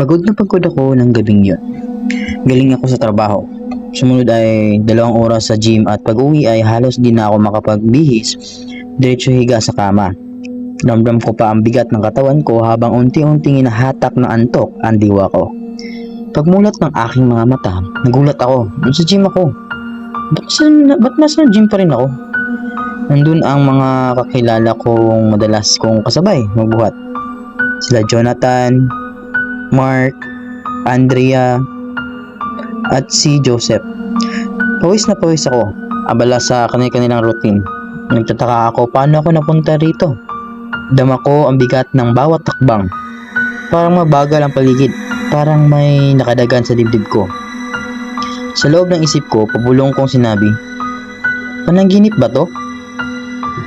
Pagod na pagod ako ng gabing yun. Galing ako sa trabaho. Sumunod ay dalawang oras sa gym at pag uwi ay halos di na ako makapagbihis. Diretso higa sa kama. Ramdam ko pa ang bigat ng katawan ko habang unti-unting inahatak ng antok ang diwa ko. Pagmulat ng aking mga mata, nagulat ako. Nasa gym ako. Ba't, nasa, ba't nasa gym pa rin ako? Nandun ang mga kakilala kong madalas kong kasabay magbuhat. Sila Jonathan, Mark, Andrea, at si Joseph. Pawis na pawis ako, abala sa kanilang routine. Nagtataka ako paano ako napunta rito. Dama ko ang bigat ng bawat takbang. Parang mabagal ang paligid, parang may nakadagan sa dibdib ko. Sa loob ng isip ko, pabulong kong sinabi, Panaginip ba to?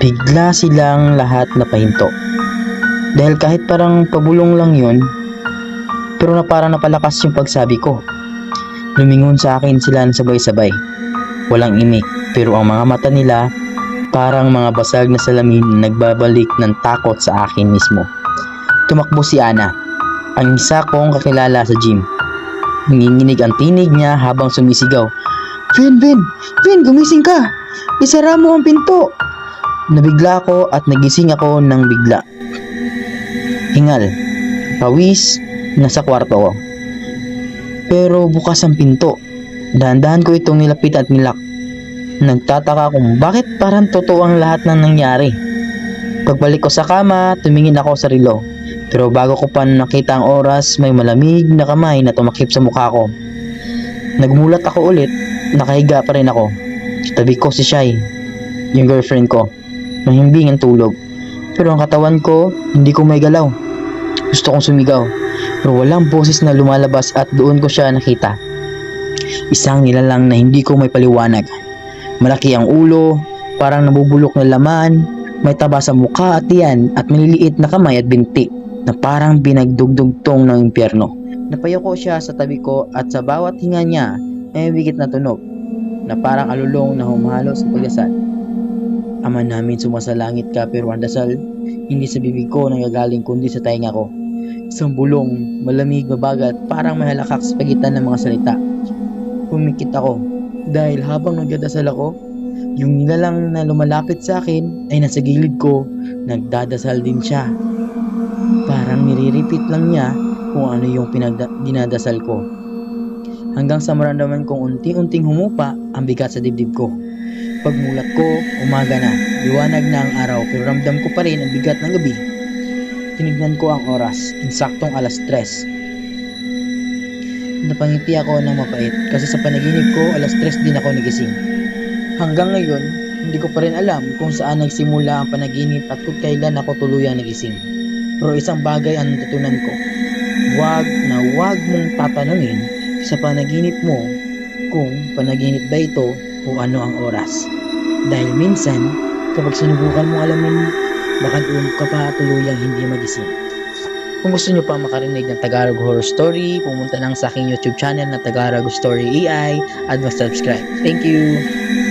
Bigla silang lahat napahinto. Dahil kahit parang pabulong lang yun, pero na parang napalakas yung pagsabi ko. Lumingon sa akin sila ng sabay-sabay. Walang imik, pero ang mga mata nila parang mga basag na salamin na nagbabalik ng takot sa akin mismo. Tumakbo si Ana, ang isa kong kakilala sa gym. Nanginginig ang tinig niya habang sumisigaw. Vin, Vin! Vin, gumising ka! Isara mo ang pinto! Nabigla ako at nagising ako ng bigla. Hingal, pawis, nasa kwarto ko. Pero bukas ang pinto. Dahan-dahan ko itong nilapit at nilak. Nagtataka kung bakit parang totoo ang lahat ng nangyari. Pagbalik ko sa kama, tumingin ako sa relo. Pero bago ko pa nakita ang oras, may malamig na kamay na tumakip sa mukha ko. Nagmulat ako ulit, nakahiga pa rin ako. Tabi ko si Shai, yung girlfriend ko. Mahimbing ang tulog. Pero ang katawan ko, hindi ko may galaw. Gusto kong sumigaw. Pero walang boses na lumalabas at doon ko siya nakita. Isang nilalang na hindi ko may paliwanag. Malaki ang ulo, parang nabubulok na laman, may taba sa mukha at tiyan at maliliit na kamay at binti na parang binagdugdugtong ng impyerno. Napayoko siya sa tabi ko at sa bawat hinga niya ay bigit na tunog na parang alulong na humalo sa pagdasal. Ama namin sumasalangit ka pero ang dasal hindi sa bibig ko nanggagaling kundi sa tainga ko. Isang bulong, malamig, mabagat, parang may halakak sa pagitan ng mga salita. Pumikit ako dahil habang nagdadasal ako, yung nilalang na lumalapit sa akin ay nasa gilid ko, nagdadasal din siya. Parang nire-repeat lang niya kung ano yung dinadasal ko. Hanggang sa maramdaman kong unti-unting humupa ang bigat sa dibdib ko. Pagmulat ko, umaga na, liwanag na ang araw pero ramdam ko pa rin ang bigat ng gabi. Tinignan ko ang oras, insaktong alas 3. Napangiti ako ng mapait kasi sa panaginip ko alas 3 din ako nagising. Hanggang ngayon, hindi ko pa rin alam kung saan nagsimula ang panaginip at kung kailan ako tuluyang nagising. Pero isang bagay ang natutunan ko. Huwag na huwag mong tatanungin sa panaginip mo kung panaginip ba ito o ano ang oras. Dahil minsan, kapag sinubukan mo alamin, baka doon ka pa tuluyang hindi magising. Kung gusto nyo pa makarinig ng Tagalog Horror Story, pumunta lang sa aking YouTube channel na Tagalog Story AI at mag-subscribe. Thank you!